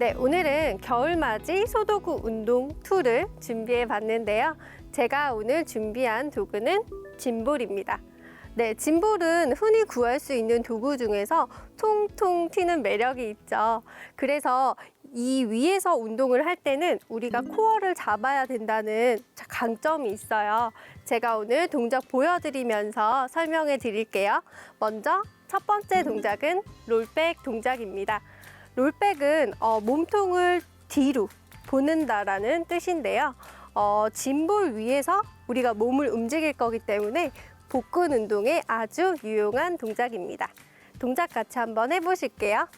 네, 오늘은 겨울맞이 소도구 운동 2를 준비해 봤는데요. 제가 오늘 준비한 도구는 짐볼입니다. 네, 짐볼은 흔히 구할 수 있는 도구 중에서 통통 튀는 매력이 있죠. 그래서 이 위에서 운동을 할 때는 우리가 코어를 잡아야 된다는 강점이 있어요. 제가 오늘 동작 보여드리면서 설명해 드릴게요. 먼저 첫 번째 동작은 롤백 동작입니다. 롤백은 어, 몸통을 뒤로 보는다라는 뜻인데요. 어, 짐볼 위에서 우리가 몸을 움직일 거기 때문에 복근 운동에 아주 유용한 동작입니다. 동작 같이 한번 해보실게요.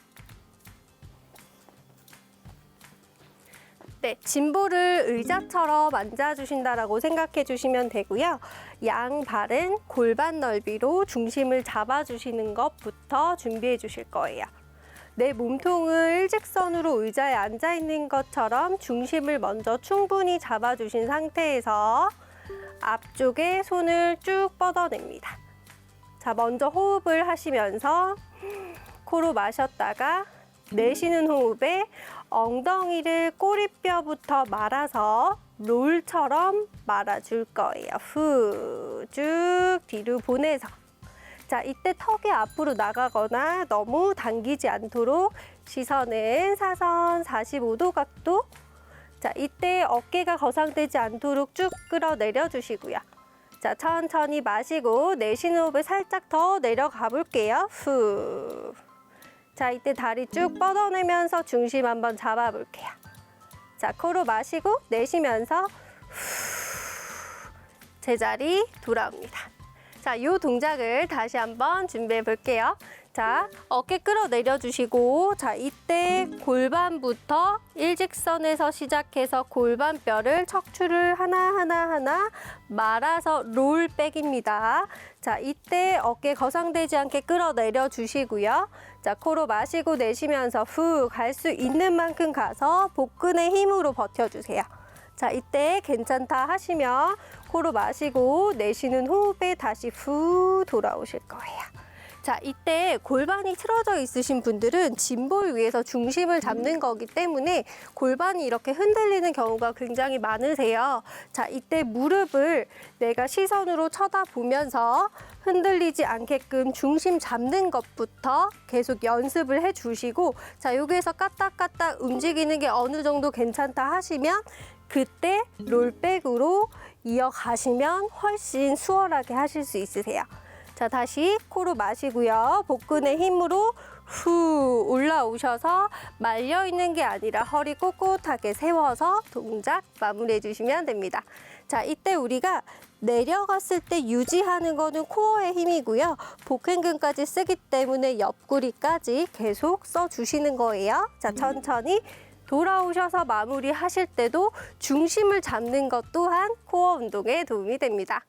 네, 짐볼을 의자처럼 앉아주신다라고 생각해 주시면 되고요. 양 발은 골반 넓이로 중심을 잡아주시는 것부터 준비해 주실 거예요. 내 몸통을 일직선으로 의자에 앉아 있는 것처럼 중심을 먼저 충분히 잡아주신 상태에서 앞쪽에 손을 쭉 뻗어냅니다. 자, 먼저 호흡을 하시면서 코로 마셨다가 내쉬는 호흡에 엉덩이를 꼬리뼈부터 말아서 롤처럼 말아줄 거예요. 후, 쭉 뒤로 보내서. 자, 이때 턱이 앞으로 나가거나 너무 당기지 않도록 시선은 사선 45도 각도. 자, 이때 어깨가 거상되지 않도록 쭉 끌어내려 주시고요. 자, 천천히 마시고 내쉬는 호흡을 살짝 더 내려가 볼게요. 후. 자, 이때 다리 쭉 뻗어내면서 중심 한번 잡아볼게요. 자, 코로 마시고 내쉬면서 후. 제자리 돌아옵니다. 자, 이 동작을 다시 한번 준비해 볼게요. 자, 어깨 끌어내려 주시고, 자, 이때 골반부터 일직선에서 시작해서 골반뼈를 척추를 하나하나 하나 말아서 롤백입니다. 자, 이때 어깨 거상되지 않게 끌어내려 주시고요. 자, 코로 마시고 내쉬면서 후 갈 수 있는 만큼 가서 복근의 힘으로 버텨주세요. 자, 이때 괜찮다 하시면 코로 마시고 내쉬는 호흡에 다시 후 돌아오실 거예요. 자, 이때 골반이 틀어져 있으신 분들은 짐볼 위에서 중심을 잡는 거기 때문에 골반이 이렇게 흔들리는 경우가 굉장히 많으세요. 자, 이때 무릎을 내가 시선으로 쳐다보면서 흔들리지 않게끔 중심 잡는 것부터 계속 연습을 해 주시고 자, 여기에서 까딱까딱 움직이는 게 어느 정도 괜찮다 하시면 그때 롤백으로 이어가시면 훨씬 수월하게 하실 수 있으세요. 자, 다시 코로 마시고요. 복근의 힘으로 후 올라오셔서 말려 있는 게 아니라 허리 꼿꼿하게 세워서 동작 마무리해 주시면 됩니다. 자, 이때 우리가 내려갔을 때 유지하는 거는 코어의 힘이고요. 복행근까지 쓰기 때문에 옆구리까지 계속 써 주시는 거예요. 자, 천천히 돌아오셔서 마무리 하실 때도 중심을 잡는 것 또한 코어 운동에 도움이 됩니다.